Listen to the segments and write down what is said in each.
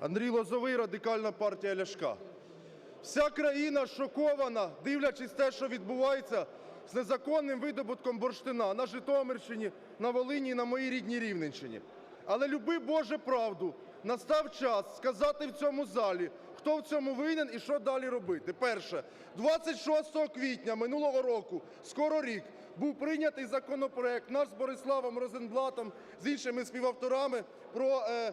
Андрій Лозовий, Радикальна партія Ляшка. Вся країна шокована, дивлячись те, що відбувається з незаконним видобутком бурштина на Житомирщині, на Волині і на моїй рідній Рівненщині. Але люби Боже правду, настав час сказати в цьому залі, хто в цьому винен і що далі робити. Перше. 26 квітня минулого року, скоро рік, був прийнятий законопроект наш з Бориславом Розенблатом, з іншими співавторами про е,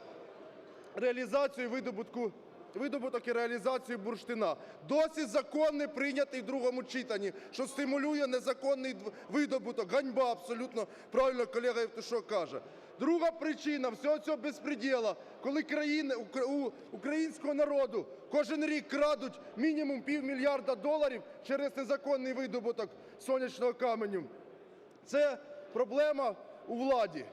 реалізацію видобутку, видобуток і реалізацію бурштина. Досі закон не прийнятий в другому читанні, що стимулює незаконний видобуток. Ганьба абсолютно правильно колега Євтушок каже. Друга причина всього цього безпреділа, коли країни, у українського народу кожен рік крадуть мінімум півмільярда доларів через незаконний видобуток сонячного каменю. Це проблема у владі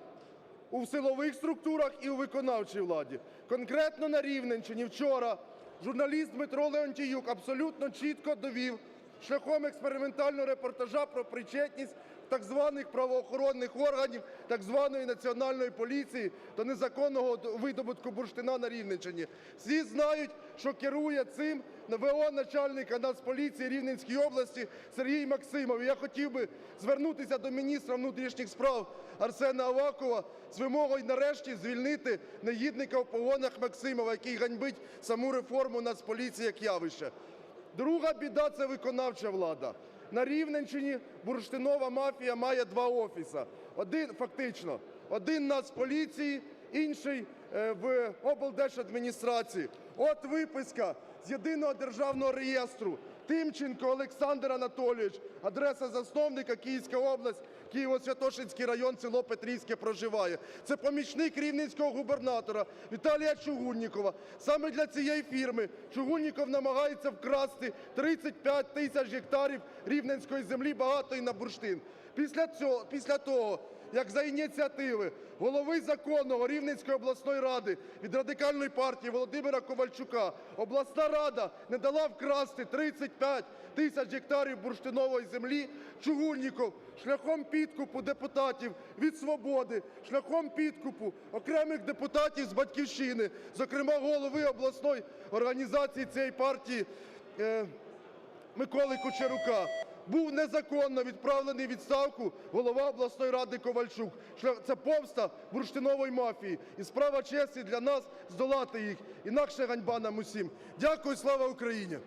у силових структурах і у виконавчій владі. Конкретно на Рівненщині вчора журналіст Дмитро Леонтіюк абсолютно чітко довів шляхом експериментального репортажа про причетність так званих правоохоронних органів, так званої національної поліції до незаконного видобутку бурштина на Рівненщині. Всі знають, що керує цим ВО начальника Нацполіції Рівненської області Сергій Максимов. Я хотів би звернутися до міністра внутрішніх справ Арсена Авакова з вимогою нарешті звільнити негідника в погонах Максимова, який ганьбить саму реформу Нацполіції як явище. Друга біда – це виконавча влада. На Рівненщині бурштинова мафія має два офіси. Один фактично, один Нацполіції, інший е, в облдержадміністрації. От виписка з єдиного державного реєстру. Тимченко Олександр Анатолійович, адреса засновника Київська область, Києво-Святошинський район, село Петрівське проживає. Це помічник рівненського губернатора Віталія Чугуннікова. Саме для цієї фірми Чугунніков намагається вкрасти 35 тисяч гектарів рівненської землі, багатої на бурштин. Після цього, після того, як за ініціативи голови законного Рівненської обласної ради від Радикальної партії Володимира Ковальчука обласна рада не дала вкрасти 35 тисяч гектарів бурштинової землі, Чугунніков шляхом підкупу депутатів від "Свободи", шляхом підкупу окремих депутатів з "Батьківщини", зокрема голови обласної організації цієї партії е, Миколи Кучерука. Був незаконно відправлений відставку голова обласної ради Ковальчук. Це помста бурштинової мафії. І справа честі для нас здолати їх. Інакше ганьба нам усім. Дякую, слава Україні!